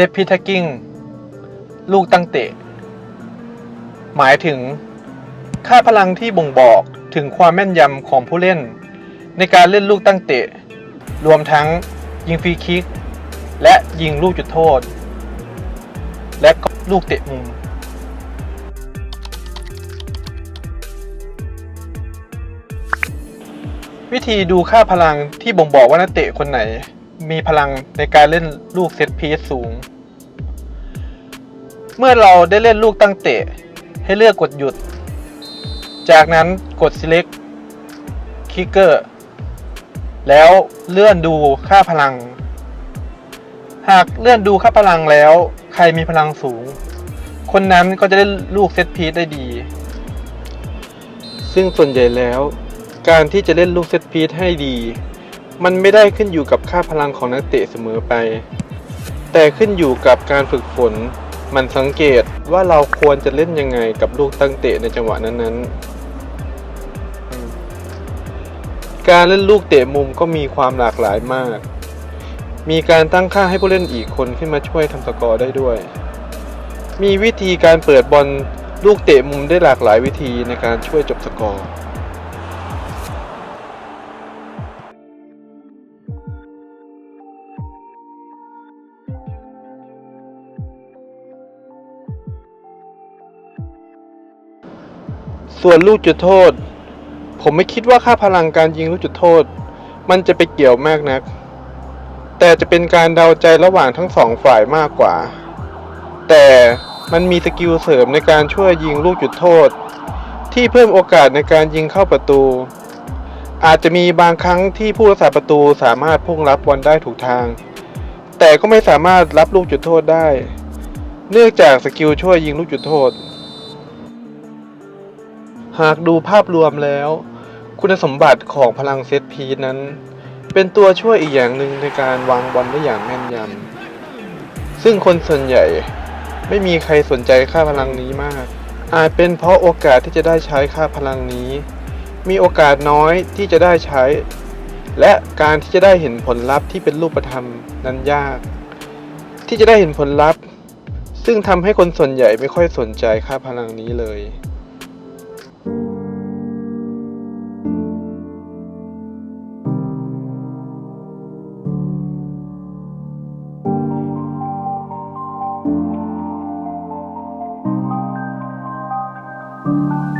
ซพิทักกิ้ง ลูกตั้งเตะ หมายถึง ค่าพลังที่บ่งบอกถึงความแม่นยำของผู้เล่น ในการเล่นลูกตั้งเตะ รวมทั้งยิงฟรีคิก และยิงลูกจุดโทษ และลูกเตะมุมวิธีดูค่าพลังที่บ่งบอกว่านักเตะคนไหน มีพลังในการเล่นลูกเซตพีซสูง เมื่อเราได้เล่นลูกตั้งเตะ ให้เลือกกดหยุด จากนั้นกด select kicker แล้วเลื่อนดูค่าพลัง หากเลื่อนดูค่าพลังแล้ว ใครมีพลังสูง คนนั้นก็จะได้ลูกเซตพีซได้ดี ซึ่งส่วนใหญ่แล้ว การที่จะเล่นลูกเซตพีซให้ดี มันไม่ได้ขึ้นอยู่กับค่าพลังของนักเตะเสมอไป แต่ขึ้นอยู่กับการฝึกฝน มันสังเกตว่าเราควรจะเล่นยังไงกับลูกตั้งเตะในจังหวะนั้นๆ การเล่นลูกเตะมุมก็มีความหลากหลายมาก มีการตั้งค่าให้ผู้เล่นอีกคนขึ้นมาช่วยทำสกอร์ได้ด้วย มีวิธีการเปิดบอลลูกเตะมุมได้หลากหลายวิธีในการช่วยจบสกอร์ ส่วนลูกจุดโทษ ผมไม่คิดว่าค่าพลังการยิงลูกจุดโทษ มันจะไปเกี่ยวมากนัก แต่จะเป็นการเดาใจระหว่างทั้งสองฝ่ายมากกว่า แต่มันมีสกิลเสริมในการช่วยยิงลูกจุดโทษ ที่เพิ่มโอกาสในการยิงเข้าประตู อาจจะมีบางครั้งที่ผู้รักษาประตูสามารถพุ่งรับบอลได้ถูกทาง แต่ก็ไม่สามารถรับลูกจุดโทษได้ เนื่องจากสกิลช่วยยิงลูกจุดโทษ หากดูภาพรวมแล้ว คุณสมบัติของพลังเซตพีซนั้น เป็นตัวช่วยอีกอย่างหนึ่งในการวางบอลได้อย่างแม่นยำซึ่งคนส่วนใหญ่ไม่มีใครสนใจค่าพลังนี้มาก อาจเป็นเพราะโอกาสที่จะได้ใช้ค่าพลังนี้ มีโอกาสน้อยที่จะได้ใช้ และการที่จะได้เห็นผลลัพธ์ที่เป็นรูปธรรมนั้นยาก ที่จะได้เห็นผลลัพธ์ ซึ่งทำให้คนส่วนใหญ่ไม่ค่อยสนใจค่าพลังนี้เลย Música